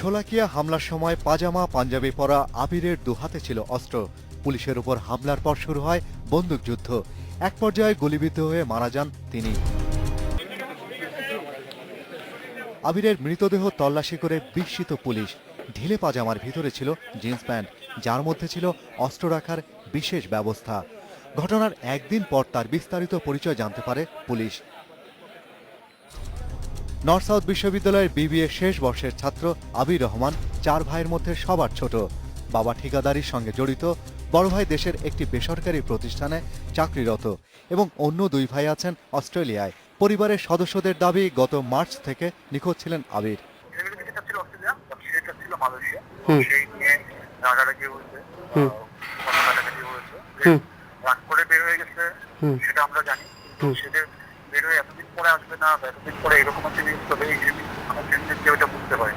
শোলাকিয়া হামলার সময় পাজামা, পাঞ্জাবি পরা আবিরের দুহাতে ছিল অস্ত্র। পুলিশের উপর হামলার পর শুরু হয় বন্দুকযুদ্ধ এক পর্যায়ে গুলিবিদ্ধ হয়ে মারা যান তিনি। আবিরের মৃতদেহ তল্লাশি করে বিস্মিত পুলিশ। ঢিলে পাজামার ভিতরে ছিল জিন্স প্যান্ট, যার মধ্যে ছিল অস্ত্র রাখার বিশেষ ব্যবস্থা। ঘটনার একদিন পর তার বিস্তারিত পরিচয় জানতে পারে পুলিশ। নর্থ সাউথ বিশ্ববিদ্যালয়ের বিবিএ শেষ বর্ষের ছাত্র আবির রহমান চার ভাইয়ের মধ্যে সবার ছোট। বাবা ঠিকাদারির সঙ্গে জড়িত বড় ভাই দেশের একটি বেসরকারি প্রতিষ্ঠানে চাকরিরত এবং অন্য দুই ভাই আছেন অস্ট্রেলিয়ায়। পরিবারের সদস্যদের দাবি গত মার্চ থেকে নিখোঁজ ছিলেন আবির। সেটা। সেটা আমরা জানি। হুম। বের হয়ে এতদিন পরে আসবে না এতদিন পরে এরকম একটা জিনিস তবে এই জিনিস কেউ এটা বুঝতে পারে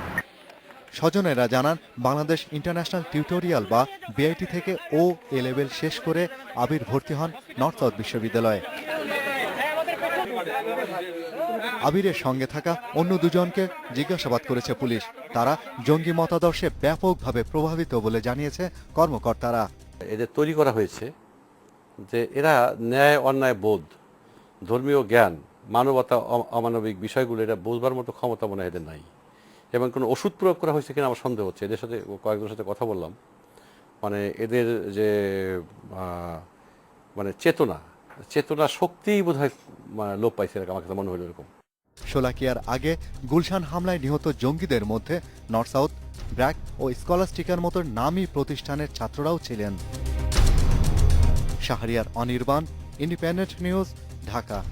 স্বজনেরা জানান বাংলাদেশ ইন্টারন্যাশনাল টিউটোরিয়াল বা বিআইটি থেকে ও এ লেভেল শেষ করে আবির ভর্তি হন নর্থ সাউথ বিশ্ববিদ্যালয়ে। আবিরের সঙ্গে থাকা অন্য দুজনকে জিজ্ঞাসাবাদ করেছে পুলিশ। তারা জঙ্গি মতাদর্শে ব্যাপকভাবে প্রভাবিত বলে জানিয়েছে কর্মকর্তারা। এদের তৈরি করা হয়েছে যে এরা ন্যায় অন্যায় বোধ ধর্মীয় জ্ঞান, মানবতা অমানবিক বিষয়গুলো, এটা বোঝবার মতো ক্ষমতা মনে হয় এদের নাই। এবং কোনো ওষুধ প্রয়োগ করা হয়েছে কিনা আমার সন্দেহ হচ্ছে। এদের সাথে কয়েকজনের সাথে কথা বললাম। মানে এদের যে মানে চেতনা চেতনা শক্তিই বোধ হয় লোপ পাইছে আমার কাছে মনে হলো এরকম। শোলাকিয়ার আগে গুলশান হামলায় নিহত জঙ্গিদের মধ্যে নর্থ সাউথ ব্র্যাক ও স্কলাস্টিকার মতো নামী প্রতিষ্ঠানের ছাত্ররাও ছিলেন। Shahriar Anirban, Independent News Dhaka.